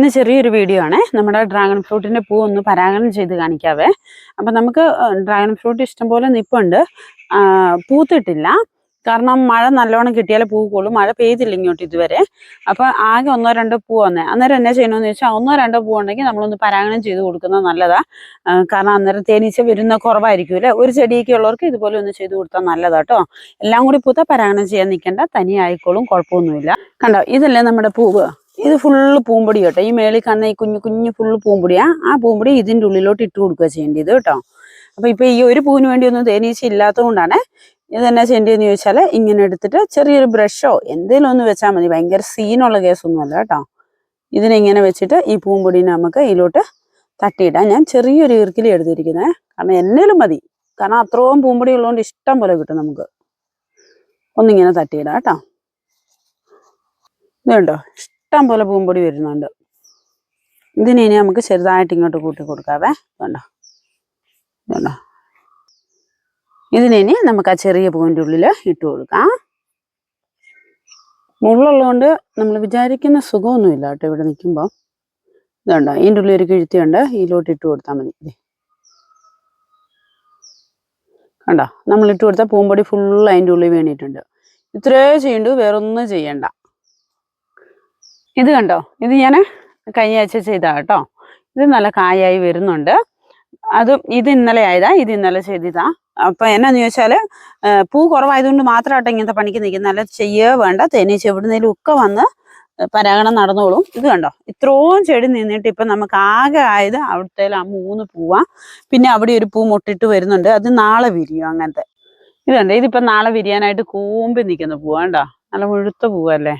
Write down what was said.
ഇന്ന് ചെറിയൊരു വീഡിയോ ആണ്. നമ്മുടെ ഡ്രാഗൺ ഫ്രൂട്ടിന്റെ പൂ ഒന്ന് പരാഗണം ചെയ്ത് കാണിക്കാവേ. അപ്പം നമുക്ക് ഡ്രാഗൺ ഫ്രൂട്ട് ഇഷ്ടംപോലെ നിപ്പുണ്ട്. പൂത്തിട്ടില്ല. കാരണം മഴ നല്ലോണം കിട്ടിയാലേ കൂടും മഴ പെയ്തില്ല ഇങ്ങോട്ട് ഇതുവരെ. അപ്പൊ ആകെ ഒന്നോ രണ്ടോ പൂ വന്നേ. അന്നേരം എന്നാ ചെയ്യണമെന്ന് വെച്ചാൽ ഒന്നോ രണ്ടോ പൂ ഉണ്ടെങ്കിൽ നമ്മളൊന്ന് പരാഗണം ചെയ്ത് കൊടുക്കുന്നത് നല്ലതാ. കാരണം അന്നേരം തേനീച്ച വരുന്ന കുറവായിരിക്കുമല്ലേ ഒരു ചെടിയൊക്കെ ഉള്ളവർക്ക് ഇതുപോലെ ഒന്ന് ചെയ്ത് കൊടുത്താൽ നല്ലതാ കേട്ടോ എല്ലാം കൂടി പൂത്ത പരാഗണം ചെയ്യാൻ നിൽക്കേണ്ട തനിയായിക്കോളും കുഴപ്പമൊന്നുമില്ല. കണ്ടോ? ഇതല്ലേ നമ്മുടെ പൂവ്. ഇത് ഫുള്ള് പൂമ്പൊടി കേട്ടോ. ഈ മേളിൽ കാണുന്ന ഈ കുഞ്ഞു കുഞ്ഞു ഫുള്ള് പൂമ്പൊടിയാ. ആ പൂമ്പൊടി ഇതിന്റെ ഉള്ളിലോട്ട് ഇട്ട് കൊടുക്കുക ചെയ്യേണ്ടത് കേട്ടോ. അപ്പൊ ഇപ്പൊ ഈ ഒരു പൂവിന് വേണ്ടി ഒന്നും തേനീച്ച ഇല്ലാത്തതുകൊണ്ടാണ് ഇതെന്നാ ചെയ്യേണ്ടതെന്ന് ചോദിച്ചാൽ ഇങ്ങനെ എടുത്തിട്ട് ചെറിയൊരു ബ്രഷോ എന്തെങ്കിലും ഒന്ന് വെച്ചാൽ മതി. ഭയങ്കര സീനുള്ള കേസൊന്നുമല്ല കേട്ടോ. ഇതിനെ ഇങ്ങനെ വെച്ചിട്ട് ഈ പൂമ്പൊടിനെ നമുക്ക് ഇതിലോട്ട് തട്ടിയിടാം. ഞാൻ ചെറിയൊരു ഈർക്കിലി എടുത്തിരിക്കുന്നത് കാരണം എന്നേലും മതി. കാരണം അത്രയും പൂമ്പൊടി ഉള്ളതുകൊണ്ട് ഇഷ്ടം പോലെ കിട്ടും നമുക്ക്. ഒന്നിങ്ങനെ തട്ടിയിടാം കേട്ടോ. ഇതുണ്ടോ? ഇഷ്ടം പോലെ പൂമ്പൊടി വരുന്നുണ്ട്. ഇതിനെ ഇനി നമുക്ക് ചെറുതായിട്ട് ഇങ്ങോട്ട് കൂട്ടി കൊടുക്കാവേ. ഇതുണ്ടോ ഇതുണ്ടോ ഇതിനി നമുക്ക് ആ ചെറിയ പൂവിന്റെ ഉള്ളിൽ ഇട്ട് കൊടുക്കാം. മുള്ളുള്ളതുകൊണ്ട് നമ്മൾ വിചാരിക്കുന്ന സുഖമൊന്നുമില്ല കേട്ടോ ഇവിടെ നിൽക്കുമ്പോൾ ഇതുണ്ടോ? ഇതിന്റെ ഉള്ളിൽ ഒരു കിഴുത്തിയുണ്ട്. ഇതിലോട്ട് ഇട്ട് കൊടുത്താൽ മതി. കണ്ടോ? നമ്മൾ ഇട്ട് കൊടുത്താൽ പൂമ്പൊടി ഫുള്ള് അതിന്റെ ഉള്ളിൽ വീണിട്ടുണ്ട്. ഇത്രേ ചെയ്യണ്ടു വേറൊന്നും ചെയ്യണ്ട. ഇത് കണ്ടോ? ഇത് ഞാൻ കഴിഞ്ഞ ആഴ്ച ചെയ്താ കേട്ടോ. ഇത് നല്ല കായായി വരുന്നുണ്ട്. അതും ഇത് ഇന്നലെ ആയതാ ഇത് ഇന്നലെ ചെയ്തതാ. അപ്പൊ എന്നാന്ന് ചോദിച്ചാൽ പൂ കുറവായതുകൊണ്ട് മാത്രമായിട്ട് ഇങ്ങനത്തെ പണിക്ക് നിൽക്കുന്ന അല്ല ചെയ്യേ വേണ്ട തേനീച്ച എവിടുന്നേലും ഒക്കെ വന്ന് പരാഗണം നടന്നോളും. ഇത് കണ്ടോ? ഇത്രയും ചെടി നിന്നിട്ട് ഇപ്പൊ നമുക്ക് ആകെ ആയത് അവിടുത്തെ ആ മൂന്ന് പൂവാ. പിന്നെ അവിടെ ഒരു പൂ മുട്ടിട്ട് വരുന്നുണ്ട്. അത് നാളെ വിരിയും അങ്ങനത്തെ. ഇത് കണ്ടോ? ഇതിപ്പോ നാളെ വിരിയാനായിട്ട് കൂമ്പി നിൽക്കുന്ന പൂവാ കണ്ടോ? നല്ല മുഴുത്ത പൂവല്ലേ?